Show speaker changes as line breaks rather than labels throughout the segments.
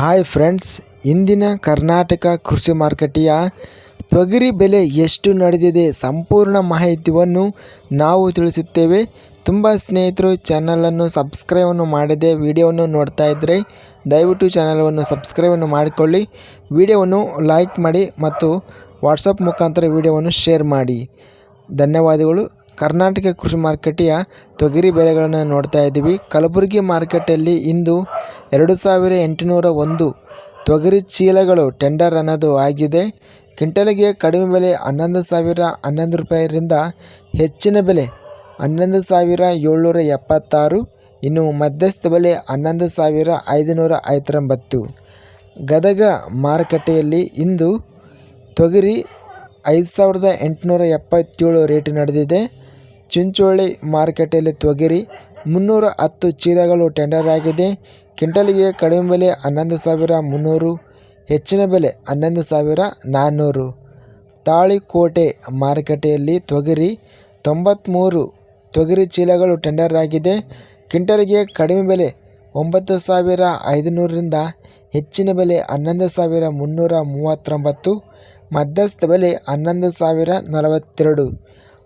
Hi friends ಇಂದಿನ ಕರ್ನಾಟಕ ಕೃಷಿ ಮಾರುಕಟ್ಟೆಯ ತೊಗರಿ ಬೆಲೆ ಎಷ್ಟು ನಡೆದಿದೆ ಸಂಪೂರ್ಣ ಮಾಹಿತಿಯನ್ನು ನಾವು ತಿಳಿಸುತ್ತೇವೆ. ತುಂಬ ಸ್ನೇಹಿತರು ಚಾನಲನ್ನು ಸಬ್ಸ್ಕ್ರೈಬನ್ನು ಮಾಡದೆ ವಿಡಿಯೋವನ್ನು ನೋಡ್ತಾ ಇದ್ದರೆ ದಯವಿಟ್ಟು ಚಾನಲನ್ನು ಸಬ್ಸ್ಕ್ರೈಬನ್ನು ಮಾಡಿಕೊಳ್ಳಿ. ವಿಡಿಯೋವನ್ನು ಲೈಕ್ ಮಾಡಿ ಮತ್ತು ವಾಟ್ಸಪ್ ಮುಖಾಂತರ ವಿಡಿಯೋವನ್ನು ಶೇರ್ ಮಾಡಿ. ಧನ್ಯವಾದಗಳು. ಕರ್ನಾಟಕ ಕೃಷಿ ಮಾರುಕಟ್ಟೆಯ ತೊಗರಿ ಬೆಲೆಗಳನ್ನು ನೋಡ್ತಾ ಇದ್ದೀವಿ. ಕಲಬುರಗಿ ಮಾರುಕಟ್ಟೆಯಲ್ಲಿ ಇಂದು ಎರಡು ಸಾವಿರ ಎಂಟುನೂರ ಒಂದು ತೊಗರಿ ಚೀಲಗಳು ಟೆಂಡರ್ ಅನ್ನೋದು ಆಗಿದೆ. ಕ್ವಿಂಟಲ್ಗೆ ಕಡಿಮೆ ಬೆಲೆ ಹನ್ನೊಂದು ಸಾವಿರ ಹನ್ನೊಂದು ರೂಪಾಯಿರಿಂದ ಹೆಚ್ಚಿನ ಬೆಲೆ ಹನ್ನೊಂದು ಸಾವಿರ ಏಳ್ನೂರ ಎಪ್ಪತ್ತಾರು, ಇನ್ನು ಮಧ್ಯಸ್ಥ ಬೆಲೆ ಹನ್ನೊಂದು ಸಾವಿರ ಐದುನೂರ ಐವತ್ತೊಂಬತ್ತು. ಗದಗ ಮಾರುಕಟ್ಟೆಯಲ್ಲಿ ಇಂದು ತೊಗರಿ ಐದು ಸಾವಿರದ ಎಂಟುನೂರ ಎಪ್ಪತ್ತೇಳು ರೇಟ್ ನಡೆದಿದೆ. ಚಿಂಚೋಳಿ ಮಾರುಕಟ್ಟೆಯಲ್ಲಿ ತೊಗರಿ, ಮುನ್ನೂರ ಹತ್ತು ಚೀಲಗಳು ಟೆಂಡರ್ ಆಗಿದೆ. ಕ್ವಿಂಟಲ್ಗೆ ಕಡಿಮೆ ಬೆಲೆ ಹನ್ನೊಂದು ಸಾವಿರ ಮುನ್ನೂರು, ಹೆಚ್ಚಿನ ಬೆಲೆ ಹನ್ನೊಂದು ಸಾವಿರ ನಾನ್ನೂರು. ತಾಳಿಕೋಟೆ ಮಾರುಕಟ್ಟೆಯಲ್ಲಿ ತೊಗರಿ ತೊಂಬತ್ತ್ಮೂರು ತೊಗರಿ ಚೀಲಗಳು ಟೆಂಡರ್ ಆಗಿದೆ. ಕ್ವಿಂಟಲ್ಗೆ ಕಡಿಮೆ ಬೆಲೆ ಒಂಬತ್ತು ಸಾವಿರ ಐದುನೂರರಿಂದ ಹೆಚ್ಚಿನ ಬೆಲೆ ಹನ್ನೊಂದು ಸಾವಿರ ಮುನ್ನೂರ ಮೂವತ್ತೊಂಬತ್ತು, ಮಧ್ಯಸ್ಥ ಬೆಲೆ ಹನ್ನೊಂದು ಸಾವಿರ ನಲವತ್ತೆರಡು.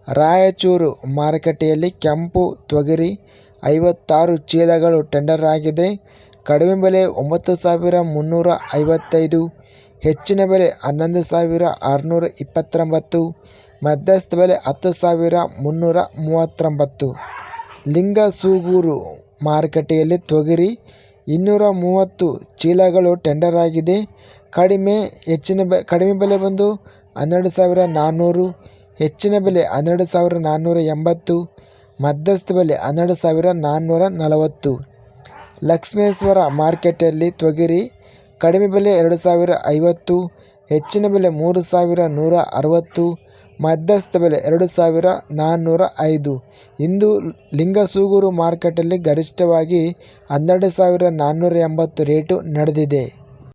ರಾಯಚೂರು ಮಾರುಕಟ್ಟೆಯಲ್ಲಿ ಕೆಂಪು ತೊಗರಿ ಐವತ್ತಾರು ಚೀಲಗಳು ಟೆಂಡರ್ ಆಗಿದೆ. ಕಡಿಮೆ ಬೆಲೆ ಒಂಬತ್ತು ಸಾವಿರ ಮುನ್ನೂರ ಐವತ್ತೈದು, ಹೆಚ್ಚಿನ ಬೆಲೆ ಹನ್ನೊಂದು ಸಾವಿರ ಆರುನೂರ ಇಪ್ಪತ್ತೊಂಬತ್ತು, ಮಧ್ಯಸ್ಥ ಬೆಲೆ ಹತ್ತು ಸಾವಿರ ಮುನ್ನೂರ ಮೂವತ್ತೊಂಬತ್ತು. ಲಿಂಗಸೂಗೂರು ಮಾರುಕಟ್ಟೆಯಲ್ಲಿ ತೊಗರಿ ಇನ್ನೂರ ಮೂವತ್ತು ಚೀಲಗಳು ಟೆಂಡರ್ ಆಗಿದೆ. ಕಡಿಮೆ ಹೆಚ್ಚಿನ ಬೆ, ಕಡಿಮೆ ಬೆಲೆ ಬಂದು ಹನ್ನೆರಡು ಸಾವಿರ ನಾನ್ನೂರು ಹೆಚ್ಚಿನ ಬೆಲೆ ಹನ್ನೆರಡು ಸಾವಿರ ನಾನ್ನೂರ ಎಂಬತ್ತು, ಮಧ್ಯಸ್ಥ ಬೆಲೆ ಹನ್ನೆರಡು ಸಾವಿರ ನಾನ್ನೂರ ನಲವತ್ತು. ಲಕ್ಷ್ಮೇಶ್ವರ ಮಾರ್ಕೆಟಲ್ಲಿ ತೊಗರಿ, ಕಡಿಮೆ ಬೆಲೆ ಎರಡು ಸಾವಿರ ಐವತ್ತು, ಹೆಚ್ಚಿನ ಬೆಲೆ ಮೂರು ಸಾವಿರ ನೂರ ಅರವತ್ತು, ಮಧ್ಯಸ್ಥ ಬೆಲೆ ಎರಡು ಸಾವಿರ ನಾನ್ನೂರ ಐದು. ಇಂದು ಲಿಂಗಸೂಗೂರು ಮಾರ್ಕೆಟಲ್ಲಿ ಗರಿಷ್ಠವಾಗಿ ಹನ್ನೆರಡು ಸಾವಿರ ನಾನ್ನೂರ ಎಂಬತ್ತು ರೇಟು ನಡೆದಿದೆ.